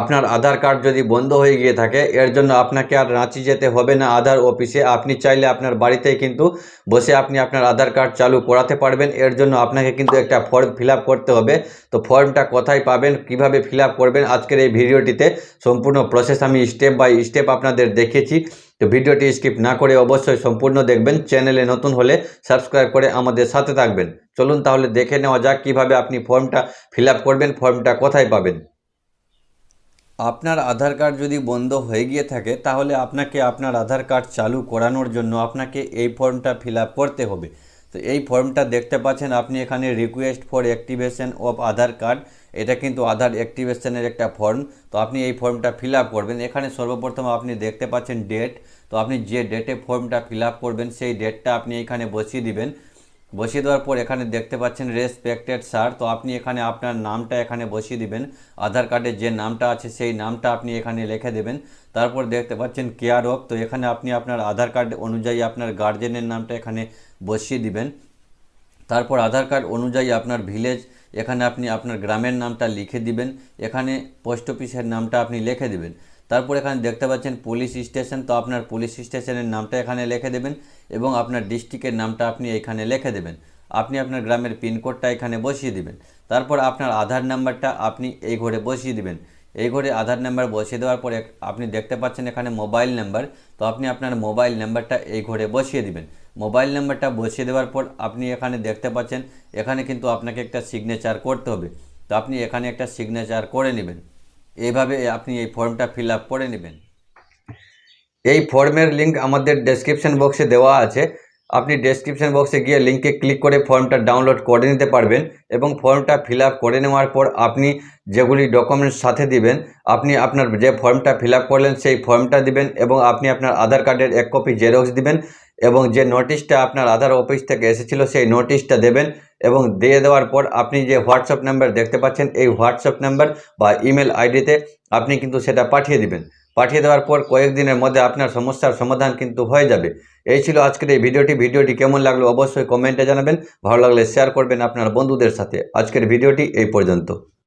আপনার আধার কার্ড যদি বন্ধ হয়ে গিয়ে থাকে, এর জন্য আপনাকে আর রাঁচি যেতে হবে না আধার অফিসে। আপনি চাইলে আপনার বাড়িতেই কিন্তু বসে আপনি আপনার আধার কার্ড চালু করাতে পারবেন। এর জন্য আপনাকে কিন্তু একটা ফর্ম ফিল করতে হবে। তো ফর্মটা কোথায় পাবেন, কীভাবে ফিল করবেন, আজকের এই ভিডিওটিতে সম্পূর্ণ প্রসেস আমি স্টেপ বাই স্টেপ আপনাদের দেখিয়েছি তো ভিডিওটি স্কিপ না করে অবশ্যই সম্পূর্ণ দেখবেন। চ্যানেলে নতুন হলে সাবস্ক্রাইব করে আমাদের সাথে থাকবেন। চলুন তাহলে দেখে নেওয়া যাক কীভাবে আপনি ফর্মটা ফিল করবেন, ফর্মটা কোথায় পাবেন। আপনার আধার কার্ড যদি বন্ধ হয়ে গিয়ে থাকে, তাহলে আপনাকে আপনার আধার কার্ড চালু করানোর জন্য আপনাকে এই ফর্মটা ফিল করতে হবে। তো এই ফর্মটা দেখতে পাচ্ছেন আপনি এখানে request for activation of Aadhaar card. এটা কিন্তু আধার অ্যাক্টিভেশনের একটা ফর্ম তো আপনি এই ফর্মটা ফিল করবেন। এখানে সর্বপ্রথম আপনি দেখতে পাচ্ছেন ডেট তো আপনি যে ডেটে ফর্মটা ফিল করবেন, সেই ডেটটা আপনি এখানে বসিয়ে দিবেন। বসিয়ে দেওয়ার পর এখানে দেখতে পাচ্ছেন রেসপেক্টেড স্যার তো আপনি এখানে আপনার নামটা এখানে বসিয়ে দিবেন। আধার কার্ডে যে নামটা আছে সেই নামটা আপনি এখানে লিখে দেবেন। তারপর দেখতে পাচ্ছেন কেয়ার অফ তো এখানে আপনি আপনার আধার কার্ড অনুযায়ী আপনার গার্জেনের নামটা এখানে বসিয়ে দিবেন। তারপর আধার কার্ড অনুযায়ী আপনার ভিলেজ এখানে আপনি আপনার গ্রামের নামটা লিখে দিবেন। এখানে পোস্ট অফিসের নামটা আপনি লিখে দিবেন। তারপর এখানে দেখতে পাচ্ছেন পুলিশ স্টেশন তো আপনার পুলিশ স্টেশনের নামটা এখানে লিখে দেবেন এবং আপনার ডিস্ট্রিক্টের নামটা আপনি এখানে লিখে দেবেন। আপনি আপনার গ্রামের পিনকোডটা এখানে বসিয়ে দিবেন। তারপর আপনার আধার নাম্বারটা আপনি এই ঘরে বসিয়ে দিবেন। এই ঘরে আধার নাম্বার বসিয়ে দেওয়ার পরে আপনি দেখতে পাচ্ছেন এখানে মোবাইল নাম্বার তো আপনি আপনার মোবাইল নাম্বারটা এই ঘরে বসিয়ে দিবেন। মোবাইল নাম্বারটা বসিয়ে দেওয়ার পর আপনি এখানে দেখতে পাচ্ছেন, এখানে কিন্তু আপনাকে একটা সিগনেচার করতে হবে। তো আপনি এখানে একটা সিগনেচার করে নেবেন। এইভাবে আপনি এই ফর্মটা ফিল আপ করে নেবেন। এই ফর্মের লিঙ্ক আমাদের ডেসক্রিপশন বক্সে দেওয়া আছে। আপনি ডেসক্রিপশন বক্সে গিয়ে লিঙ্কে ক্লিক করে ফর্মটা ডাউনলোড করে নিতে পারবেন এবং ফর্মটা ফিল করে নেওয়ার পর আপনি যেগুলি ডকুমেন্টস সাথে দিবেন, আপনি আপনার যে ফর্মটা ফিল করলেন সেই ফর্মটা দিবেন এবং আপনি আপনার আধার কার্ডের এক কপি জেরক্স দিবেন এবং যে নোটিশটা আপনার আধার অফিস থেকে এসেছিল সেই নোটিশটা দেবেন। এবং দিয়ে দেওয়ার পর আপনি যে হোয়াটসঅ্যাপ নাম্বার দেখতে পাচ্ছেন, এই হোয়াটসঅ্যাপ নাম্বার বা ইমেল আইডিতে আপনি কিন্তু সেটা পাঠিয়ে দিবেন। পাঠিয়ে দেওয়ার পর কয়েকদিনের মধ্যে আপনার সমস্যার সমাধান কিন্তু হয়ে যাবে। এই ছিল আজকের এই ভিডিওটি। ভিডিওটি কেমন লাগল অবশ্যই কমেন্টে জানাবেন। ভালো লাগলে শেয়ার করবেন আপনার বন্ধুদের সাথে। আজকের ভিডিওটি এই পর্যন্ত।